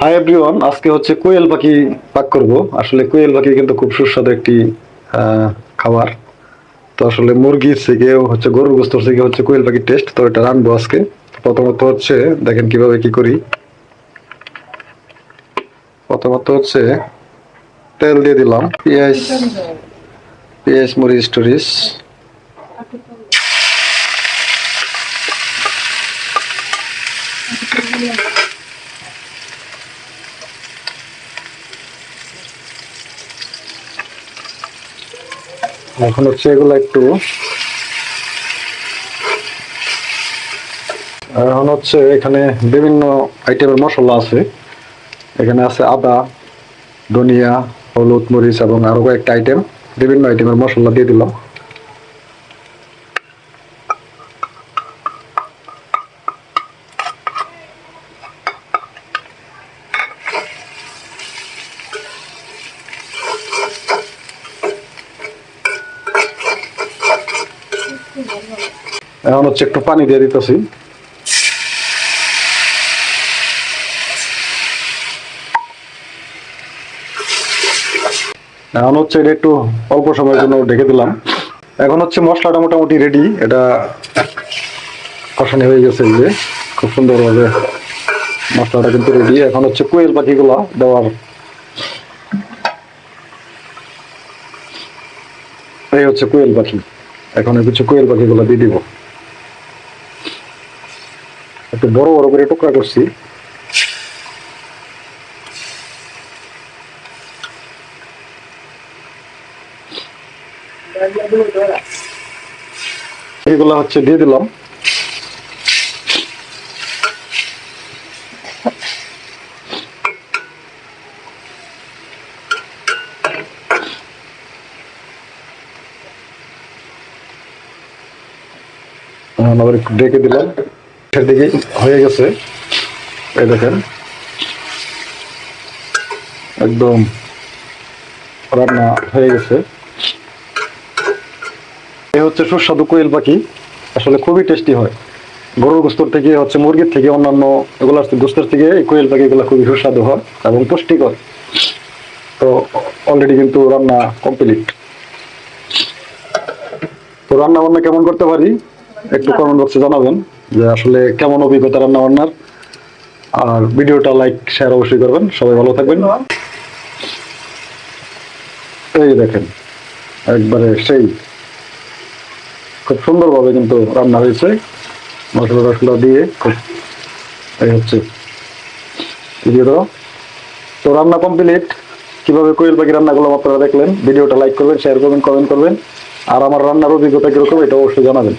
Hi everyone আজকে হচ্ছে কোয়েল পাখি পাক করব। আসলে কোয়েল পাখি কিন্তু খুব সুস্বাদু একটি খাবার। তো আসলে মুরগির থেকে, হচ্ছে গরুর গোস্তর থেকে হচ্ছে কোয়েল পাখির টেস্ট তো এটা রানবো আজকে। প্রথমত হচ্ছে, দেখেন কীভাবে কি করি। প্রথমত হচ্ছে তেল দিয়ে দিলাম। পেঁয়াজ পেঁয়াজ, মরিচ, টরিচ। এখন হচ্ছে এগুলো একটু। এখন হচ্ছে এখানে বিভিন্ন আইটেমের মশলা আছে। এখানে আছে আদা, ধনিয়া, হলুদ, মরিচ এবং আরও কয়েকটা আইটেম বিভিন্ন আইটেমের মশলা দিয়ে দিলাম। এখন হচ্ছে একটু পানি দিয়ে দিতেছি। এখন হচ্ছে এটা একটু অল্প সময়ের জন্য ঢেকে দিলাম। এখন হচ্ছে মশলাটা মোটামুটি রেডি এটা কষানি হয়ে গেছে যে, খুব সুন্দরভাবে মশলাটা কিন্তু রেডি এখন হচ্ছে কোয়েল পাখিগুলো দেওয়ার। এই হচ্ছে কোয়েল পাখি এখন হচ্ছে কোয়েল পাখিগুলো দিয়ে দিব। একটু বড় বড় করে টুকরা করছি। এগুলো হচ্ছে দিয়ে দিলাম। আবার ডেকে দিলাম। দিকে হয়ে গেছে। এই দেখেন। একদম রান্না হয়ে গেছে। এই হচ্ছে সুস্বাদু কোয়েল পাখি। আসলে খুবই টেস্টি হয়। গরুর গোস্তর থেকে, হচ্ছে মুরগির থেকে, অন্যান্য এগুলোর গোস্তর থেকে এই কোয়েল পাখি এগুলো খুবই সুস্বাদু হয় এবং পুষ্টিকর। তো অলরেডি কিন্তু রান্না কমপ্লিট তো রান্না বান্না কেমন করতে পারি? একটু কমেন্ট বক্সে জানাবেন যে আসলে কেমন অভিজ্ঞতা রান্না বান্নার আর ভিডিওটা লাইক শেয়ার অবশ্যই করবেন। সবাই ভালো থাকবেন। এই দেখেন, একবারে সেই খুব সুন্দরভাবে কিন্তু রান্না হয়েছে। মশলা টসলা দিয়ে খুব এই হচ্ছে। ভিডিওটা তো রান্না কমপ্লিট কীভাবে কোয়েল পাখি রান্না করলাম আপনারা দেখলেন, ভিডিওটা লাইক করবেন শেয়ার করবেন কমেন্ট করবেন। আর আমার রান্নার অভিজ্ঞতা কীরকম, এটা অবশ্যই জানাবেন।